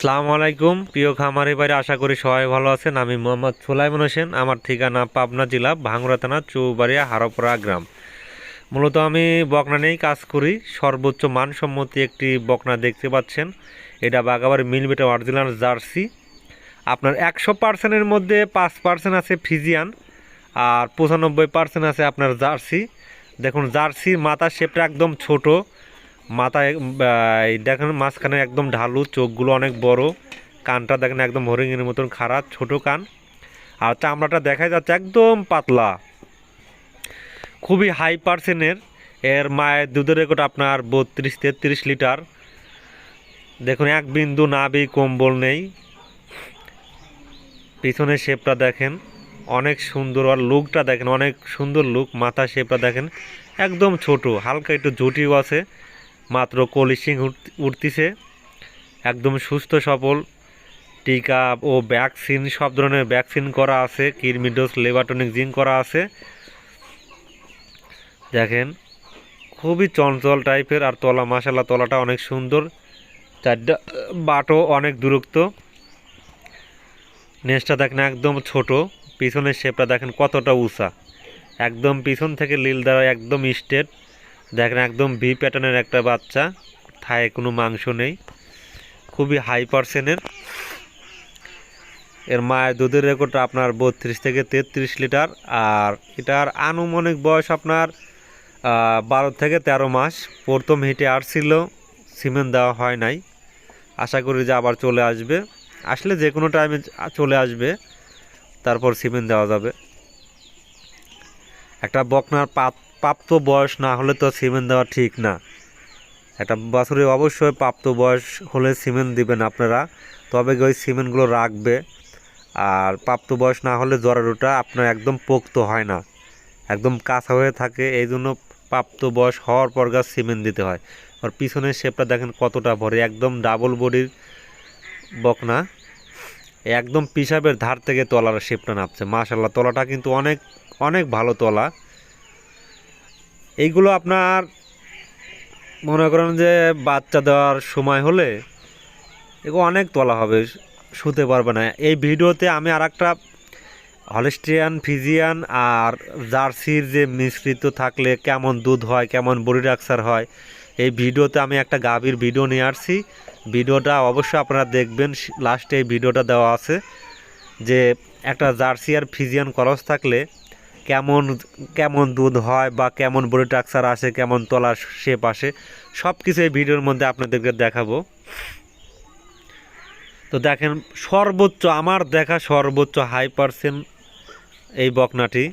সালামু আলাইকুম। প্রিয় খামারি বাইরে আশা করি সবাই ভালো আছেন। আমি মোহাম্মদ সুলাইমান হোসেন, আমার ঠিকানা পাবনা জেলা ভাঙ্গুরা থানা, চৌবাড়িয়া হারোপাড়া গ্রাম। মূলত আমি বকনা নিয়েই কাজ করি। সর্বোচ্চ মানসম্মতি একটি বকনা দেখতে পাচ্ছেন। এটা বাগাবার মিলবেটা অরিজিনাল জার্সি। আপনার একশো পার্সেন্টের মধ্যে পাঁচ পার্সেন্ট আছে ফিজিয়ান আর পঁচানব্বই পার্সেন্ট আছে আপনার জার্সি। দেখুন, জার্সির মাথার শেপটা একদম ছোট। মাথায় দেখেন মাঝখানে একদম ঢালু, চোখগুলো অনেক বড়, কানটা দেখেন একদম হরিণের মতন খারাপ ছোট কান। আর চামড়াটা দেখা যাচ্ছে একদম পাতলা। খুবই হাই পার্সেন্টের এর মায়ের দুধের রেকর্ড আপনার বত্রিশ, তেত্রিশ লিটার। দেখুন, এক বিন্দু নাবি কম্বল নেই। পিছনের শেপটা দেখেন, অনেক সুন্দর। আর লুকটা দেখেন, অনেক সুন্দর লুক মাথা শেপটা দেখেন, একদম ছোট, হালকা একটু জুটিও আছে। মাত্র কলিশিং উঠতিছে। একদম সুস্থ, সবল। টিকা ও ভ্যাকসিন, সব ধরনের ভ্যাকসিন করা আছে। কিরমিডোস লেবাটনিক জিন করা আছে। দেখেন, খুবই চঞ্চল টাইপের আর তলা মাসালা তলাটা অনেক সুন্দর। চারটা বাটও অনেক দূরত্ব। নেসটা দেখেন একদম ছোট। পিছনের শেপটা দেখেন কতটা উঁচা। একদম পিছন থেকে লীল দ্বারা একদম স্টেট দেখেন একদম ভি প্যাটার্নের একটা বাচ্চা থায়ে কোনো মাংস নেই, খুবই হাই পার্সেন্টের এর মায়ের দুধের রেকর্ডটা আপনার বত্রিশ থেকে তেত্রিশ লিটার, আর এটার আনুমানিক বয়স আপনার বারো থেকে তেরো মাস। প্রথম হিটে আসছিল সিমেন্ট দেওয়া হয় নাই। আশা করি যে আবার চলে আসবে। আসলে যে কোনো টাইমে চলে আসবে, তারপর সিমেন্ট দেওয়া যাবে। একটা বকনার পাত- প্রাপ্ত বয়স না হলে তো সিমেন্ট দেওয়া ঠিক না। একটা বছরে অবশ্যই প্রাপ্ত বয়স হলে সিমেন্ট দিবেন আপনারা। তবে ওই সিমেন্টগুলো রাখবে? আর প্রাপ্ত বয়স না হলে জরারুটা আপনার একদম পোক্ত হয় না। একদম কাঁচা হয়ে থাকে। এই জন্য প্রাপ্ত বয়স হওয়ার পর গাছ সিমেন্ট দিতে হয়। আর পিছনের শেপটা দেখেন কতটা ভরে। একদম ডাবল বডির বকনা। একদম পিসাবের ধার থেকে তলার শেপটা নামছে। মাশাল্লাহ তলাটা কিন্তু অনেক অনেক ভালো তলা। এইগুলো আপনার মনে করেন যে বাচ্চা দেওয়ার সময় হলে এগুলো অনেক তলা হবে, শুতে পারবে না। এই ভিডিওতে আমি আর একটা হলিস্টিয়ান, ফিজিয়ান আর জার্সির যে মিশ্রিত থাকলে কেমন দুধ হয়, কেমন বডি ডাক্সার হয়, এই ভিডিওতে আমি একটা গাভীর ভিডিও নিয়ে আসছি। ভিডিওটা অবশ্যই আপনারা দেখবেন লাস্টে এই ভিডিওটা দেওয়া আছে যে একটা জার্সি আর ফিজিয়ান করস থাকলে কেমন কেমন দুধ হয় বা কেমন বডি স্ট্রাকচার আসে, কেমন তলার শেপ আসে সব কিছু এই ভিডিওর মধ্যে আপনাদেরকে দেখাবো। তো দেখেন, সর্বোচ্চ, আমার দেখা সর্বোচ্চ হাই পার্সেন্ট এই বকনাটি।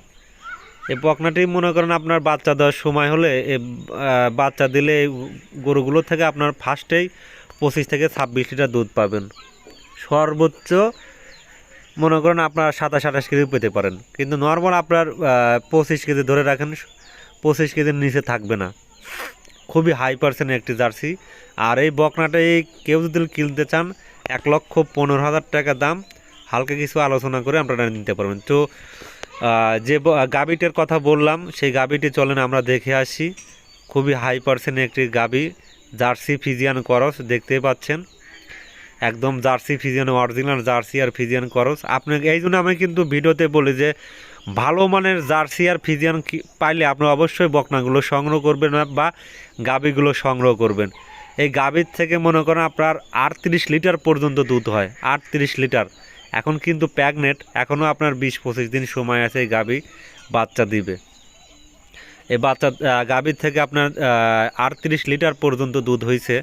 এই বকনাটি মনে করেন আপনার বাচ্চা দেওয়ার সময় হলে এ বাচ্চা দিলে এই গরুগুলো থেকে আপনার ফার্স্টেই পঁচিশ থেকে ছাব্বিশ লিটার দুধ পাবেন। সর্বোচ্চ মনে করেন আপনার সাতাশ, আঠাশ কেজি পেতে পারেন। কিন্তু নর্মাল আপনার পঁচিশ কেজি ধরে রাখেন, পঁচিশ কেজির নিচে থাকবে না। খুবই হাই পার্সেন্ট একটি জার্সি। আর এই বকনাটাই কেউ যদি কিনতে চান, এক লক্ষ পনেরো হাজার টাকা দাম। হালকা কিছু আলোচনা করে আপনারা নিতে পারবেন। তো যে গাবিটার কথা বললাম, সেই গাবিটি চলেন আমরা দেখে আসি। খুবই হাই পার্সেন্ট একটি গাবি, জার্সি ফিজিয়ান করস, দেখতেই পাচ্ছেন। একদম জার্সি ফিজিয়ান অরিজিনাল জার্সি আর ফিজিয়ান করস। আপনি এই জন্য আমি কিন্তু ভিডিওতে বলি যে, ভালো মানের জার্সি আর ফিজিয়ান পাইলে আপনি অবশ্যই বকনাগুলো সংগ্রহ করবেন বা গাবিগুলো সংগ্রহ করবেন। এই গাবির থেকে মনে করেন আপনার আটত্রিশ লিটার পর্যন্ত দুধ হয়, আটত্রিশ লিটার। এখন কিন্তু প্যাগনেট, এখনও আপনার বিশ পঁচিশ দিন সময় আছে এই গাবি বাচ্চা দিবে। এই বাচ্চা গাভীর থেকে আপনার আটত্রিশ লিটার পর্যন্ত দুধ হয়েছে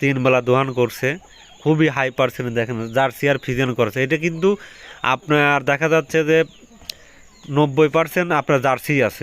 তিন বেলা দোহান করছে। খুবই হাই পার্সেন্ট দেখেন জার্সি আর ফিজিয়ান করেছে। এটা কিন্তু আপনার দেখা যাচ্ছে যে নব্বই পার্সেন্ট আপনার জার্সি আছে।